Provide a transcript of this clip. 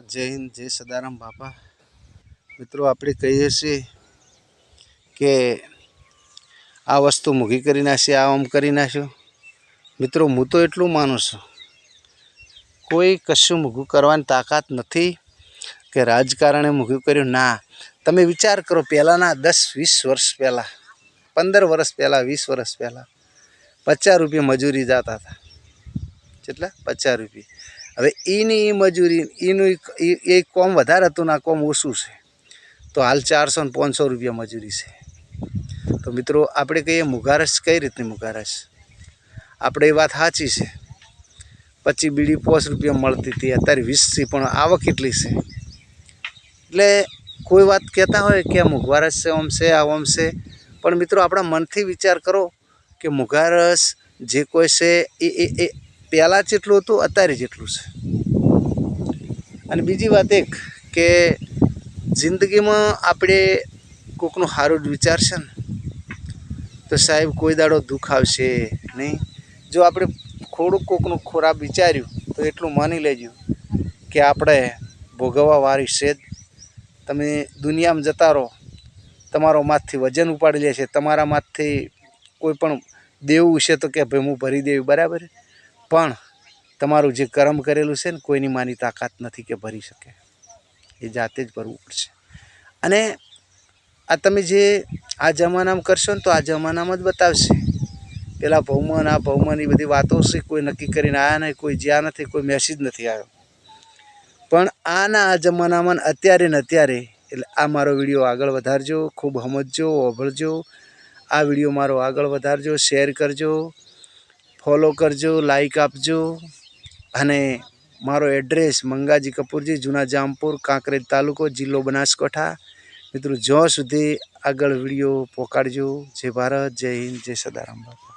જય હિન્દ, જય સદારામ બાપા. મિત્રો, આપણે કહીએ છીએ કે આ વસ્તુ મૂકી કરી નાખી આ આમ કરી નાખ્યું. મિત્રો, હું તો એટલું માનું છું, કોઈ કશું મૂકું કરવાની તાકાત નથી કે રાજકારણે મૂક્યું કર્યું. ના, તમે વિચાર કરો, પહેલાંના દસ, વીસ વર્ષ પહેલાં, પંદર વર્ષ પહેલાં, વીસ વર્ષ પહેલાં પચાસ રૂપિયા મજૂરી જતા હતા. કેટલા? પચાસ રૂપિયા. હવે એની એ મજૂરી એનું એ કોમ વધારે હતું ને આ કોમ ઓછું છે. તો હાલ ચારસો ને પાંચસો રૂપિયા મજૂરી છે. તો મિત્રો, આપણે કહીએ મુગારસ કઈ રીતની મુગારસ આપણે એ વાત સાચી છે. પછી બીડી પાંચ રૂપિયા મળતી હતી, અત્યારે વીસથી પણ આવક કેટલી છે. એટલે કોઈ વાત કહેતા હોય કે આ મુઘવારસ છે ઓમ છે આ ઓમ છે. પણ મિત્રો, આપણા મનથી વિચાર કરો કે મુઘારસ જે કોઈ છે એ એ પહેલાં જેટલું હતું, અત્યારે જેટલું છે. અને બીજી વાત એક કે જિંદગીમાં આપણે કોકનું સારું વિચારશે ને, તો સાહેબ કોઈ દાડો દુઃખ આવશે નહીં. જો આપણે થોડુંક કોકનું ખોરાક વિચાર્યું, તો એટલું માની લેજો કે આપણે ભોગવવાવાળી છે જ. તમે દુનિયામાં જતા રહો, તમારો માથથી વજન ઉપાડી લે છે, તમારા માથથી કોઈ પણ દેવું છે તો કે ભાઈ હું ભરી દેવી, બરાબર પણ તમારું જે કર્મ કરેલું છે ને, કોઈની માની તાકાત નથી કે ભરી શકે. એ જાતે જ ભરવું પડશે. અને આ તમે જે આ જમાનામાં કરશો ને, તો આ જમાનામાં જ બતાવશે. પેલા ભૌમન આ ભૌમન એ બધી વાતો છે, કોઈ નક્કી કરીને આવ્યા નહીં, કોઈ જ્યાં નથી, કોઈ મેસેજ નથી આવ્યો. પણ આના આ જમાનામાં અત્યારે ને અત્યારે, એટલે આ મારો વીડિયો આગળ વધારજો, ખૂબ સમજજો ઓભળજો આ વીડિયો મારો આગળ વધારજો, શેર કરજો. ફોલો કરજો લાઈક આપજો. અને મારો એડ્રેસ મંગાજી કપૂરજી, જૂના જામપુર, કાંકરેજ તાલુકો, જિલ્લો બનાસકાંઠા. મિત્રો, જ્યાં સુધી આગળ વીડિયો પહોંચાડજો જય ભારત, જય હિન્દ, જય સદારામ બાપા.